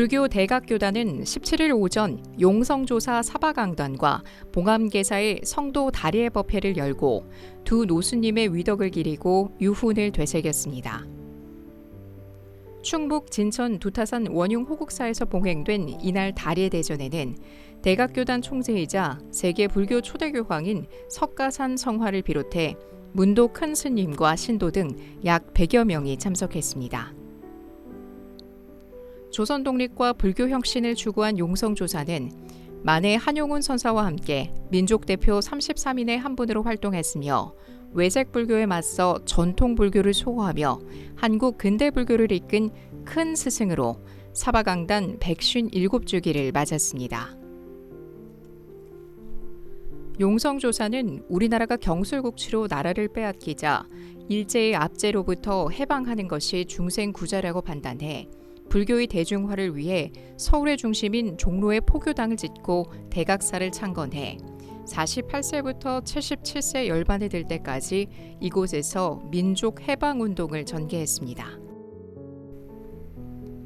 불교 대각교단은 17일 오전 용성조사 사바강단과 봉암계사의 성도 다리의 법회를 열고 두 노수님의 위덕을 기리고 유훈을 되새겼습니다. 충북 진천 두타산 원융 호국사에서 봉행된 이날 다리의 대전에는 대각교단 총재이자 세계 불교 초대교황인 석가산 성화를 비롯해 문도 큰 스님과 신도 등 약 100여 명이 참석했습니다. 조선 독립과 불교 혁신을 추구한 용성조사는 만해 한용운 선사와 함께 민족 대표 33인의 한 분으로 활동했으며 외색 불교에 맞서 전통 불교를 소호하며 한국 근대 불교를 이끈 큰 스승으로 사바강단 157주기를 맞았습니다. 용성조사는 우리나라가 경술국치로 나라를 빼앗기자 일제의 압제로부터 해방하는 것이 중생구자라고 판단해 불교의 대중화를 위해 서울의 중심인 종로에 포교당을 짓고 대각사를 창건해 48세부터 77세 열반에 들 때까지 이곳에서 민족 해방 운동을 전개했습니다.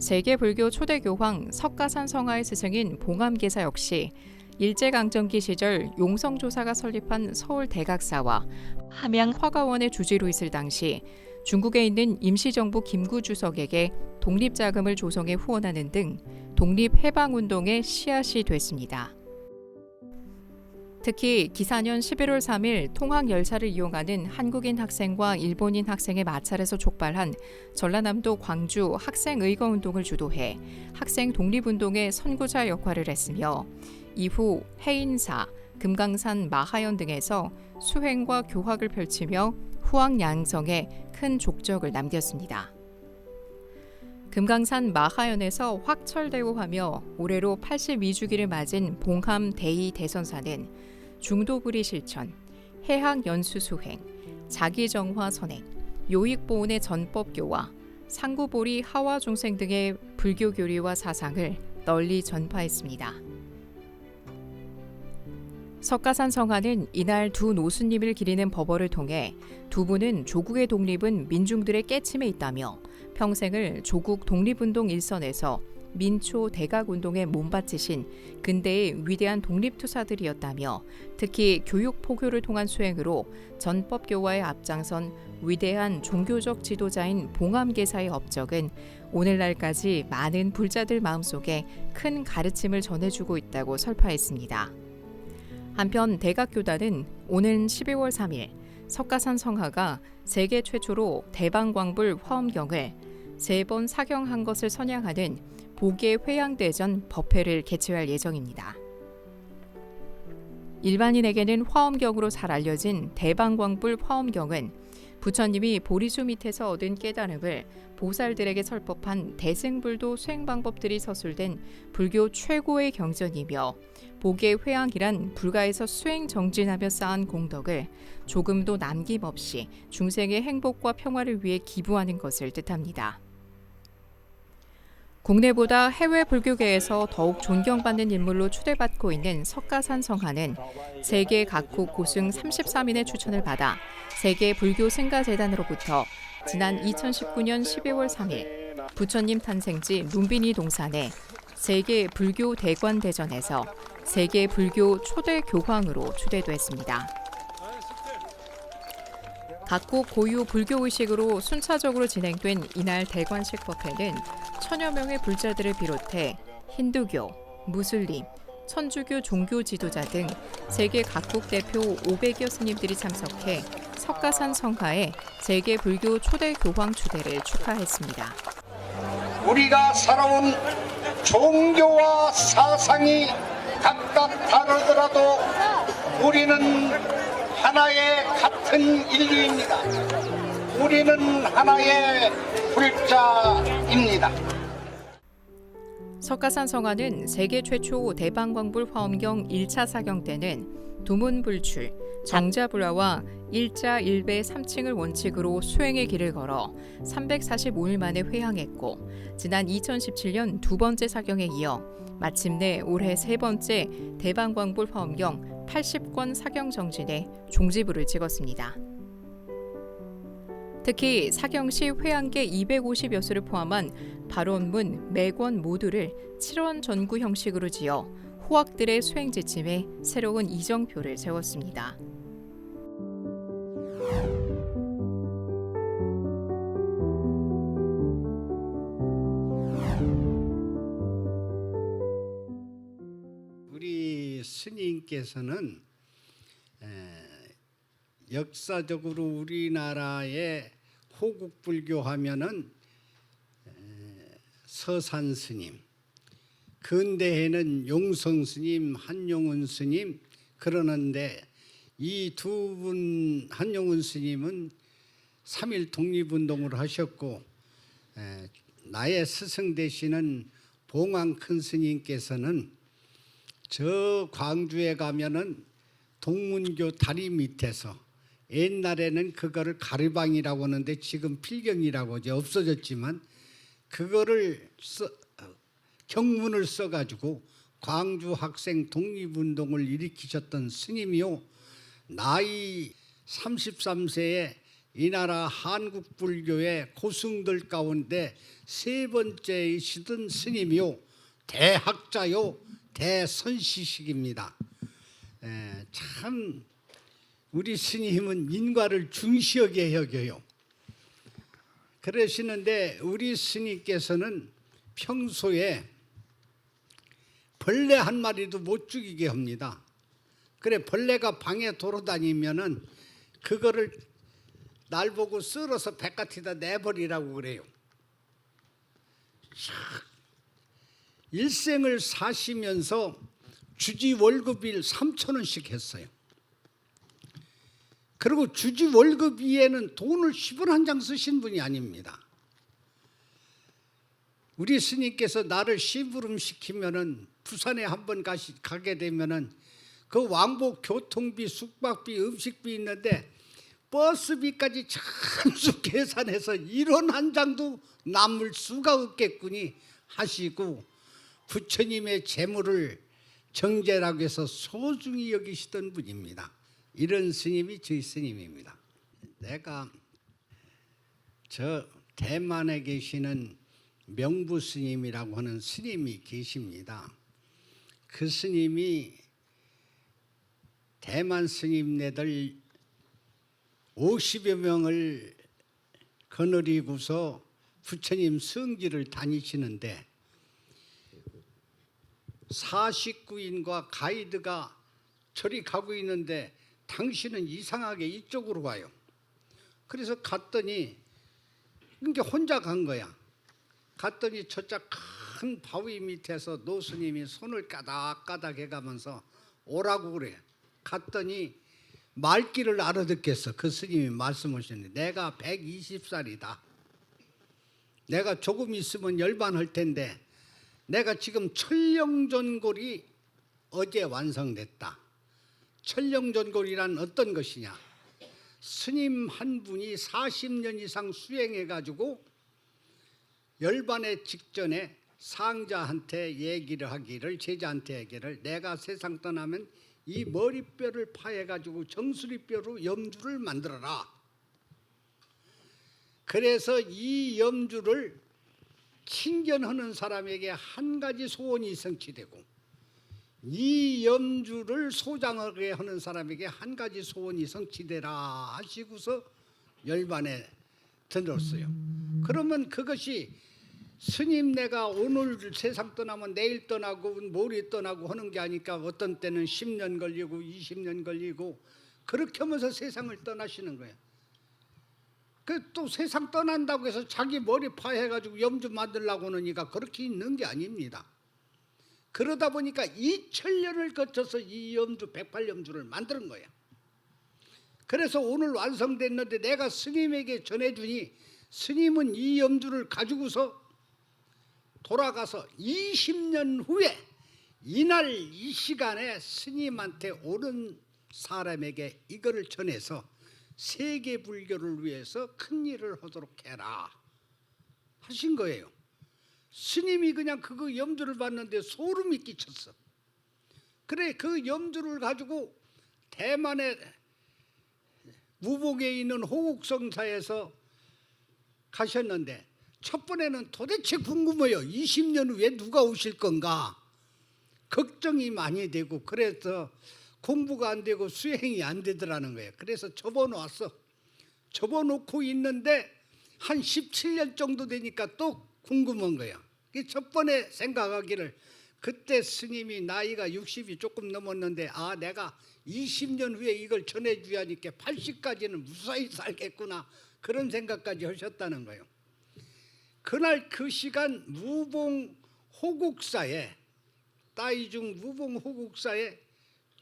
세계 불교 초대 교황 석가산 성하의 스승인 봉암계사 역시 일제강점기 시절 용성조사가 설립한 서울 대각사와 함양 화가원의 주지로 있을 당시 중국에 있는 임시정부 김구 주석에게 독립자금을 조성해 후원하는 등 독립해방운동의 씨앗이 됐습니다. 특히 기사년 11월 3일 통학 열차를 이용하는 한국인 학생과 일본인 학생의 마찰에서 촉발한 전라남도 광주 학생 의거 운동을 주도해 학생 독립 운동의 선구자 역할을 했으며 이후 해인사, 금강산 마하연 등에서 수행과 교학을 펼치며 후학 양성에 큰 족적을 남겼습니다. 금강산 마하연에서 확철대오하며 올해로 82주기를 맞은 봉함 대희 대선사는 중도부리 실천, 해학 연수 수행, 자기정화 선행, 요익보훈의 전법교화, 상구보리 하와 중생 등의 불교 교리와 사상을 널리 전파했습니다. 석가산 성화는 이날 두 노수님을 기리는 법어를 통해 두 분은 조국의 독립은 민중들의 깨침에 있다며 평생을 조국 독립운동 일선에서 민초 대각운동에 몸바치신 근대의 위대한 독립투사들이었다며 특히 교육 포교를 통한 수행으로 전법교화에 앞장선 위대한 종교적 지도자인 봉암계사의 업적은 오늘날까지 많은 불자들 마음속에 큰 가르침을 전해주고 있다고 설파했습니다. 한편 대각교단은 오는 12월 3일 석가산 성하가 세계 최초로 대방광불 화엄경을 세 번 사경한 것을 선양하는 보계 회양대전 법회를 개최할 예정입니다. 일반인에게는 화엄경으로 잘 알려진 대방광불 화엄경은 부처님이 보리수 밑에서 얻은 깨달음을 보살들에게 설법한 대승불도 수행 방법들이 서술된 불교 최고의 경전이며 복의 회양이란 불가에서 수행 정진하며 쌓은 공덕을 조금도 남김없이 중생의 행복과 평화를 위해 기부하는 것을 뜻합니다. 국내보다 해외 불교계에서 더욱 존경받는 인물로 초대받고 있는 석가산 성하는 세계 각국 고승 33인의 추천을 받아 세계 불교 승가재단으로부터 지난 2019년 12월 3일 부처님 탄생지 룸비니 동산에 세계 불교 대관 대전에서 세계 불교 초대 교황으로 초대됐습니다. 각국 고유 불교 의식으로 순차적으로 진행된 이날 대관식 법회는 천여 명의 불자들을 비롯해 힌두교, 무슬림, 천주교 종교 지도자 등 세계 각국 대표 500여 스님들이 참석해 석가산 성화의 세계 불교 초대 교황 추대를 축하했습니다. 우리가 살아온 종교와 사상이 각각 다르더라도 우리는 하나의 같은 인류입니다. 우리는 하나의 불자입니다. 석가산 성화는 세계 최초 대방광불 화엄경 1차 사경 때는 두문불출, 정자불화와 일자 일배 3층을 원칙으로 수행의 길을 걸어 345일 만에 회항했고 지난 2017년 두 번째 사경에 이어 마침내 올해 세 번째 대방광불 화엄경 80권 사경 정진에 종지부를 찍었습니다. 특히 사경시 회양계 250여 수를 포함한 발원문, 매권 모두를 7원 전구 형식으로 지어 호학들의 수행 지침에 새로운 이정표를 세웠습니다. 스님께서는 에, 역사적으로 우리나라의 호국불교 하면은 에, 서산 스님, 근대에는 용성 스님, 한용운 스님 그러는데 이 두 분 한용운 스님은 3.1 독립운동을 하셨고 에, 나의 스승 되시는 봉황 큰 스님께서는 저 광주에 가면은 동문교 다리 밑에서 옛날에는 그거를 가르방이라고 하는데 지금 필경이라고 이제 없어졌지만 그거를 써, 어, 경문을 써가지고 광주 학생 독립운동을 일으키셨던 스님이요. 나이 33세에 이 나라 한국 불교의 고승들 가운데 세 번째이시던 스님이요. 대학자요 대선시식입니다. 에, 참 우리 스님은 인과를 중시하게 여겨요. 그러시는데 우리 스님께서는 평소에 벌레 한 마리도 못 죽이게 합니다. 그래 벌레가 방에 돌아다니면은 그거를 날 보고 쓸어서 바깥에다 내버리라고 그래요. 일생을 사시면서 주지 월급일 3천 원씩 했어요. 그리고 주지 월급 위에는 돈을 10원 한 장 쓰신 분이 아닙니다. 우리 스님께서 나를 심부름 시키면은 부산에 한번 가시 가게 되면은 그 왕복 교통비, 숙박비, 음식비 있는데 버스비까지 참수 계산해서 1원 한 장도 남을 수가 없겠구니 하시고 부처님의 재물을 정제라고 해서 소중히 여기시던 분입니다. 이런 스님이 저희 스님입니다. 내가 저 대만에 계시는 명부 스님이라고 하는 스님이 계십니다. 그 스님이 대만 스님네들 50여 명을 거느리고서 부처님 성지를 다니시는데 49인과 가이드가 저리 가고 있는데 당신은 이상하게 이쪽으로 가요. 그래서 갔더니 이게 혼자 간 거야. 갔더니 저쪽 큰 바위 밑에서 노스님이 손을 까닥까닥 해가면서 오라고 그래. 갔더니 말귀를 알아듣겠어. 그 스님이 말씀하셨는데 내가 120살이다. 내가 조금 있으면 열반할 텐데 내가 지금 천령전골이 어제 완성됐다. 천령전골이란 어떤 것이냐? 스님 한 분이 40년 이상 수행해 가지고 열반의 직전에 상자한테 얘기를 하기를 제자한테 얘기를 내가 세상 떠나면 이 머리뼈를 파해 가지고 정수리뼈로 염주를 만들어라. 그래서 이 염주를 친견하는 사람에게 한 가지 소원이 성취되고 이 염주를 소장하게 하는 사람에게 한 가지 소원이 성취되라 하시고서 열반에 들었어요. 그러면 그것이 스님 내가 오늘 세상 떠나면 내일 떠나고 모레 떠나고 하는 게 아니까 어떤 때는 10년 걸리고 20년 걸리고 그렇게 하면서 세상을 떠나시는 거예요. 그 또 세상 떠난다고 해서 자기 머리 파해가지고 염주 만들라고 하니까 그렇게 있는 게 아닙니다. 그러다 보니까 2천년을 거쳐서 이 염주 108염주를 만드는 거야. 그래서 오늘 완성됐는데 내가 스님에게 전해주니 스님은 이 염주를 가지고서 돌아가서 20년 후에 이날 이 시간에 스님한테 오는 사람에게 이거를 전해서 세계 불교를 위해서 큰 일을 하도록 해라 하신 거예요. 스님이 그냥 그거 염주를 봤는데 소름이 끼쳤어. 그래 그 염주를 가지고 대만의 무복에 있는 호국성사에서 가셨는데 첫 번에는 도대체 궁금해요. 20년 후에 누가 오실 건가? 걱정이 많이 되고 그래서 공부가 안 되고 수행이 안 되더라는 거예요. 그래서 접어놓았어. 접어놓고 있는데 한 17년 정도 되니까 또 궁금한 거야. 그첫 번에 생각하기를 그때 스님이 나이가 60이 조금 넘었는데 아 내가 20년 후에 이걸 전해줘야 하니까 80까지는 무사히 살겠구나 그런 생각까지 하셨다는 거예요. 그날 그 시간 무봉 호국사에 따이중 무봉 호국사에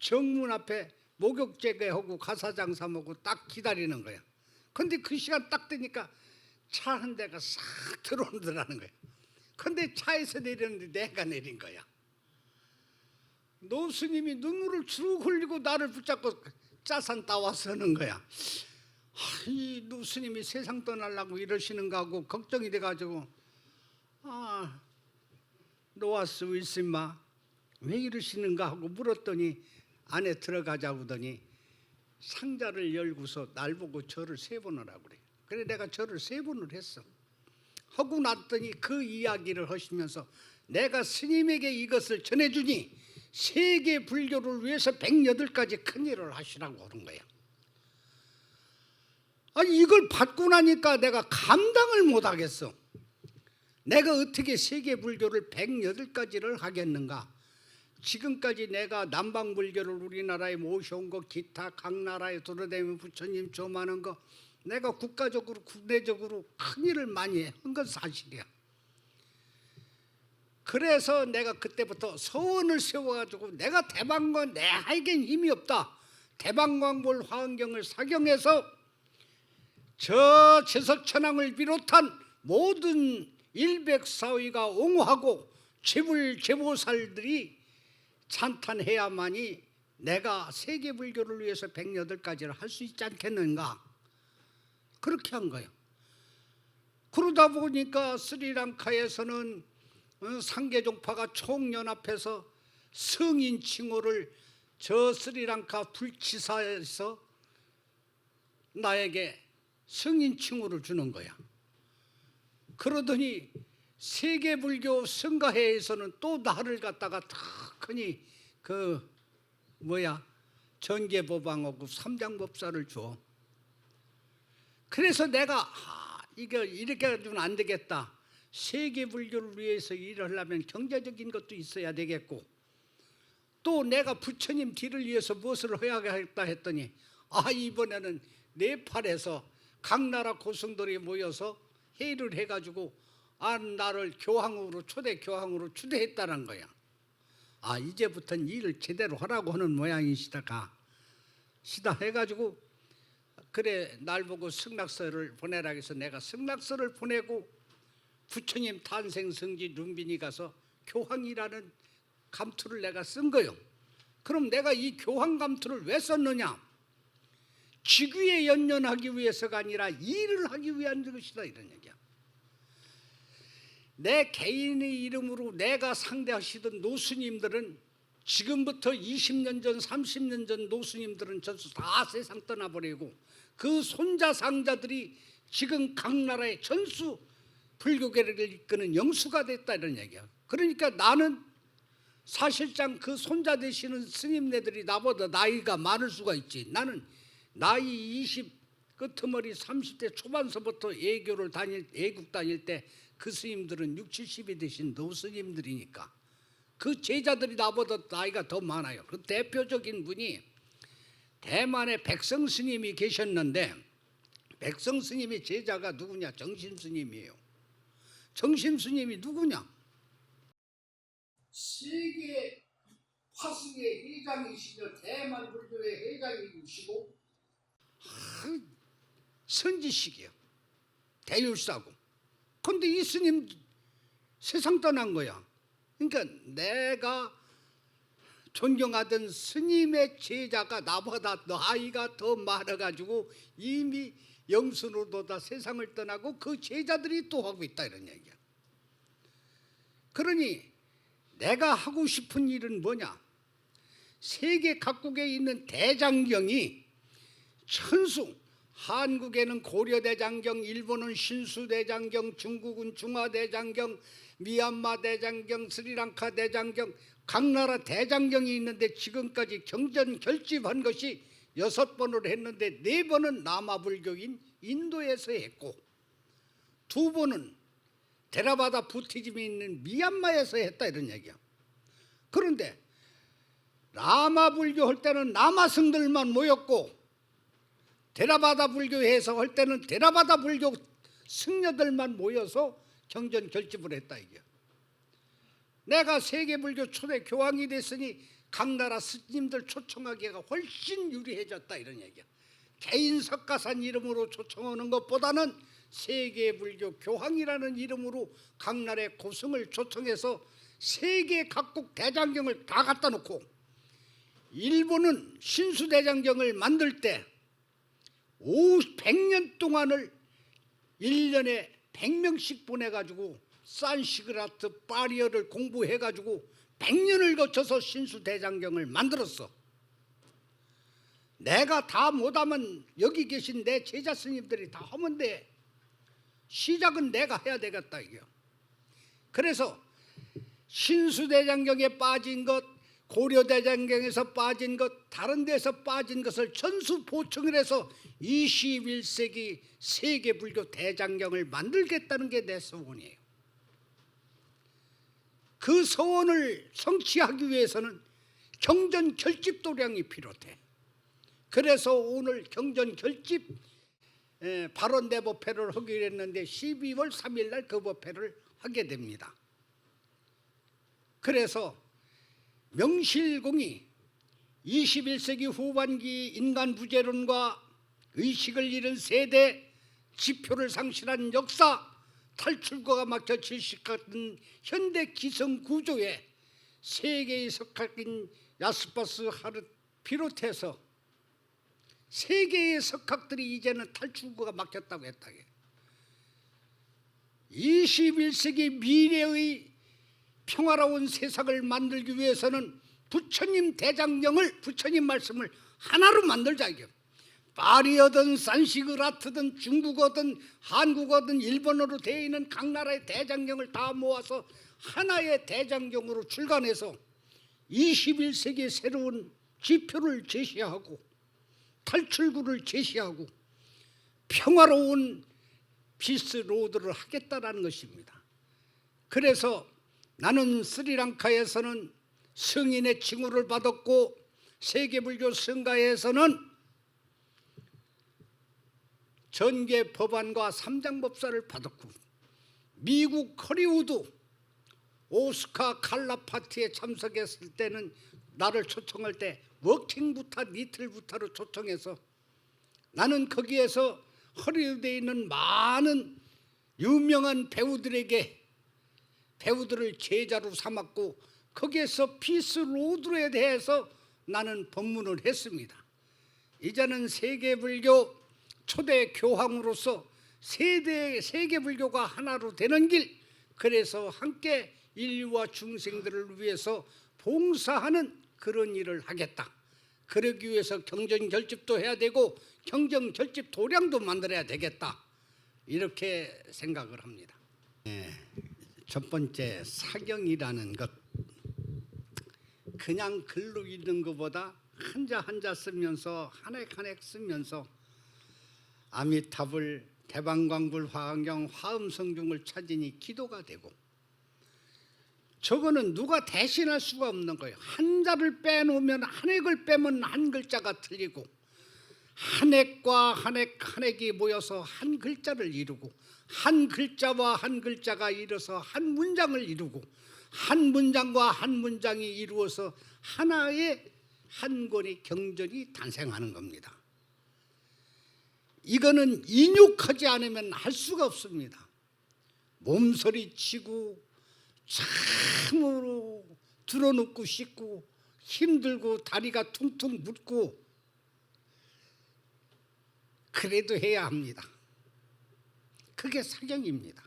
정문 앞에 목욕제계하고 가사장사하고 딱 기다리는 거야. 근데 그 시간 딱 되니까 차 한 대가 싹 들어오더라는 거야. 근데 차에서 내렸는데 내가 내린 거야. 노스님이 눈물을 쭉 흘리고 나를 붙잡고 짜산 따와 서는 거야. 아, 이 노스님이 세상 떠나려고 이러시는가 하고 걱정이 돼가지고 아 노아스 윌슨마 왜 이러시는가 하고 물었더니 안에 들어가자고 하더니 상자를 열고서 날 보고 절을 세 번을 하고 그래. 그래 내가 절을 세 번을 했어. 하고 났더니 그 이야기를 하시면서 내가 스님에게 이것을 전해주니 세계 불교를 위해서 108가지 큰 일을 하시라고 하는 거야. 아니 이걸 받고 나니까 내가 감당을 못 하겠어. 내가 어떻게 세계 불교를 108가지를 하겠는가? 지금까지 내가 남방 불교를 우리나라에 모셔온 거 기타 각 나라에 돌아다니면 부처님 조만한 거 내가 국가적으로 국내적으로 큰 일을 많이 한 건 사실이야. 그래서 내가 그때부터 소원을 세워가지고 내가 대방광 내 하에겐 힘이 없다. 대방광볼 화환경을 사경해서 저 제석천왕을 비롯한 모든 일백사위가 옹호하고 제불 제보살들이 찬탄해야만이 내가 세계 불교를 위해서 108가지를 할 수 있지 않겠는가? 그렇게 한 거예요. 그러다 보니까 스리랑카에서는 어, 상계종파가 총연합해서 성인 칭호를 저 스리랑카 불치사에서 나에게 성인 칭호를 주는 거야. 그러더니 세계 불교 성가회에서는 또 나를 갖다가 특히 그 뭐야 전계법왕하고 삼장법사를 줘. 그래서 내가 아, 이거 이렇게 해가지고는 안 되겠다. 세계 불교를 위해서 일을 하려면 경제적인 것도 있어야 되겠고 또 내가 부처님 뒤를 위해서 무엇을 해야겠다 했더니 아 이번에는 네팔에서 각 나라 고승들이 모여서 회의를 해가지고 아 나를 교황으로 초대 교황으로 추대했다는 거야. 아 이제부터는 일을 제대로 하라고 하는 모양이시다가 시다 해가지고 그래 날 보고 승낙서를 보내라 해서 내가 승낙서를 보내고 부처님 탄생 성지 눈빈이 가서 교황이라는 감투를 내가 쓴 거요. 그럼 내가 이 교황 감투를 왜 썼느냐? 지구에 연연하기 위해서가 아니라 일을 하기 위한 것이다 이런 얘기야. 내 개인의 이름으로 내가 상대하시던 노스님들은 지금부터 20년 전, 30년 전 노스님들은 전수 다 세상 떠나버리고 그 손자 상자들이 지금 각 나라의 전수 불교계를 이끄는 영수가 됐다 이런 얘기야. 그러니까 나는 사실상 그 손자 되시는 스님네들이 나보다 나이가 많을 수가 있지. 나는 나이 20 끄트머리 30대 초반서부터 애교를 다닐 애국 다닐 때 그 스님들은 6, 70이 되신 노스님들이니까 그 제자들이 나보다 나이가 더 많아요. 그 대표적인 분이 대만에 백성 스님이 계셨는데 백성 스님의 제자가 누구냐? 정신 스님이에요. 정신 스님이 누구냐? 세계 화승의 회장이시며 대만 불교의 회장이시고 하, 선지식이요. 대율사고. 근데 이 스님 세상 떠난 거야. 그러니까 내가 존경하던 스님의 제자가 나보다 나이가 더 많아가지고 이미 영순으로 다 세상을 떠나고 그 제자들이 또 하고 있다 이런 얘기야. 그러니 내가 하고 싶은 일은 뭐냐? 세계 각국에 있는 대장경이 천수 한국에는 고려대장경, 일본은 신수대장경, 중국은 중화대장경, 미얀마 대장경, 스리랑카 대장경, 각 나라 대장경이 있는데 지금까지 경전 결집한 것이 여섯 번을 했는데 네 번은 남아불교인 인도에서 했고 두 번은 데라바다 부티즘이 있는 미얀마에서 했다 이런 얘기야. 그런데 라마 불교 할 때는 남아승들만 모였고 데라바다 불교에서 할 때는 데라바다 불교 승려들만 모여서 경전 결집을 했다 이게. 내가 세계 불교 초대 교황이 됐으니 각 나라 스님들 초청하기가 훨씬 유리해졌다 이런 얘기야. 개인 석가산 이름으로 초청하는 것보다는 세계 불교 교황이라는 이름으로 각 나라의 고승을 초청해서 세계 각국 대장경을 다 갖다 놓고 일본은 신수대장경을 만들 때 100년 동안을 1년에 100명씩 보내가지고 산시그라트 파리어를 공부해가지고 100년을 거쳐서 신수대장경을 만들었어. 내가 다 못하면 여기 계신 내 제자 스님들이 다 하면 돼. 시작은 내가 해야 되겠다 이게. 그래서 신수대장경에 빠진 것, 고려대장경에서 빠진 것, 다른 데서 빠진 것을 전수 보충을 해서 21세기 세계 불교 대장경을 만들겠다는 게 내 소원이에요. 그 소원을 성취하기 위해서는 경전 결집 도량이 필요해. 그래서 오늘 경전 결집 에, 발언 대법회를 하기로 했는데 12월 3일 날 그 법회를 하게 됩니다. 그래서 명실공히 21세기 후반기 인간 부재론과 의식을 잃은 세대 지표를 상실한 역사 탈출구가 막혀 질식하던 현대 기성 구조에 세계의 석학인 야스파스 하르 비롯해서 세계의 석학들이 이제는 탈출구가 막혔다고 했다. 21세기 미래의 평화로운 세상을 만들기 위해서는 부처님 대장경을 부처님 말씀을 하나로 만들자 이게. 파리어든 산시그라트든 중국어든 한국어든 일본어로 되어 있는 각 나라의 대장경을 다 모아서 하나의 대장경으로 출간해서 21세기의 새로운 지표를 제시하고 탈출구를 제시하고 평화로운 피스 로드를 하겠다라는 것입니다. 그래서 나는 스리랑카에서는 승인의 칭호를 받았고 세계불교 성가에서는 전계 법안과 삼장 법사를 받았고 미국 허리우드 오스카 칼라 파티에 참석했을 때는 나를 초청할 때 워킹부터 니틀부터로 초청해서 나는 거기에서 허리우드에 있는 많은 유명한 배우들에게 배우들을 제자로 삼았고 거기에서 피스 로드에 대해서 나는 법문을 했습니다. 이제는 세계 불교 초대 교황으로서 세대 세계 불교가 하나로 되는 길 그래서 함께 인류와 중생들을 위해서 봉사하는 그런 일을 하겠다. 그러기 위해서 경전 결집도 해야 되고 경전 결집 도량도 만들어야 되겠다. 이렇게 생각을 합니다. 네, 첫 번째 사경이라는 것 그냥 글로 읽는 것보다 한자 한자 쓰면서 한 획 한 획 쓰면서 아미타불 대방광불 화환경 화음성중을 찾으니 기도가 되고 저거는 누가 대신할 수가 없는 거예요. 한자를 빼놓으면 한 획을 빼면 한 글자가 틀리고 한 획과 한 획 한 획이 모여서 한 글자를 이루고 한 글자와 한 글자가 이뤄서 한 문장을 이루고 한 문장과 한 문장이 이루어서 하나의 한 권의 경전이 탄생하는 겁니다. 이거는 인육하지 않으면 할 수가 없습니다. 몸서리 치고 참으로 들어눕고 싶고 힘들고 다리가 퉁퉁 붓고 그래도 해야 합니다. 그게 사경입니다.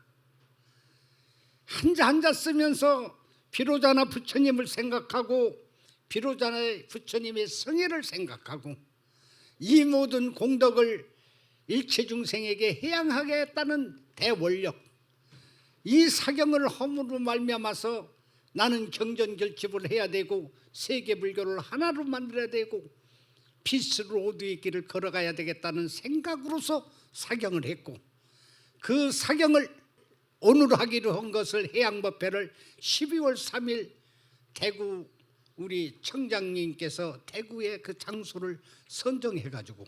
한자 한자 쓰면서 비로자나 부처님을 생각하고 비로자나 부처님의 성애를 생각하고 이 모든 공덕을 일체 중생에게 해양하겠다는 대원력 이 사경을 허물로 말미암아서 나는 경전결집을 해야 되고 세계 불교를 하나로 만들어야 되고 피스로 오두의 길을 걸어가야 되겠다는 생각으로서 사경을 했고 그 사경을 오늘 하기로 한 것을 해양법회를 12월 3일 대구 우리 청장님께서 대구의 그 장소를 선정해 가지고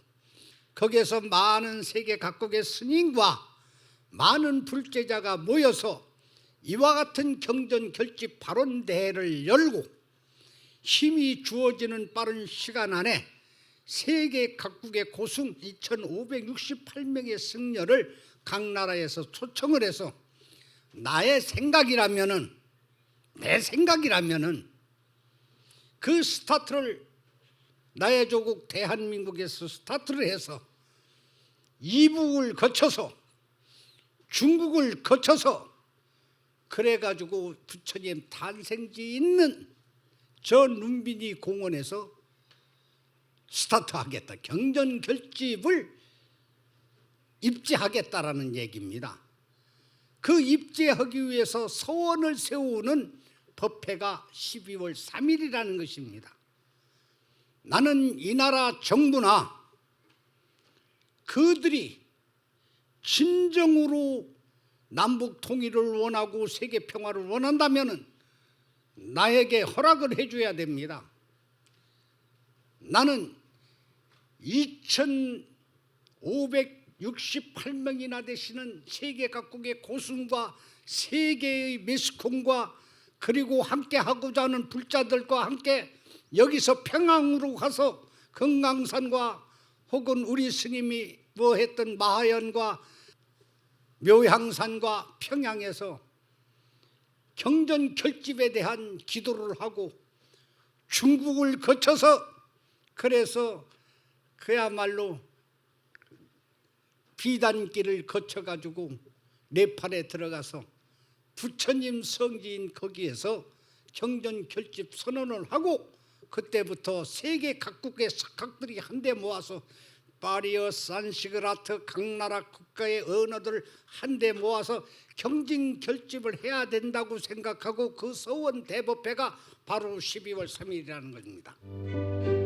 거기에서 많은 세계 각국의 스님과 많은 불제자가 모여서 이와 같은 경전 결집 발언 대회를 열고 힘이 주어지는 빠른 시간 안에 세계 각국의 고승 2,568명의 승려를 각 나라에서 초청을 해서 나의 생각이라면은 내 생각이라면은 그 스타트를 나의 조국 대한민국에서 스타트를 해서 이북을 거쳐서 중국을 거쳐서 그래 가지고 부처님 탄생지 있는 저 눈비니 공원에서 스타트하겠다. 경전 결집을 입지하겠다라는 얘기입니다. 그 입지하기 위해서 서원을 세우는 법회가 12월 3일이라는 것입니다. 나는 이 나라 정부나 그들이 진정으로 남북 통일을 원하고 세계 평화를 원한다면은 나에게 허락을 해줘야 됩니다. 나는 2,568명이나 되시는 세계 각국의 고승과 세계의 메스콘과 그리고 함께 하고자 하는 불자들과 함께 여기서 평양으로 가서 금강산과 혹은 우리 스님이 뭐 했던 마하연과 묘향산과 평양에서 경전 결집에 대한 기도를 하고 중국을 거쳐서 그래서 그야말로 비단길을 거쳐 가지고 네팔에 들어가서 부처님 성지인 거기에서 경전 결집 선언을 하고 그때부터 세계 각국의 석학들이 한데 모아서 파리어 산시그라트 각 나라 국가의 언어들을 한데 모아서 경진 결집을 해야 된다고 생각하고 그 서원 대법회가 바로 12월 3일이라는 겁니다.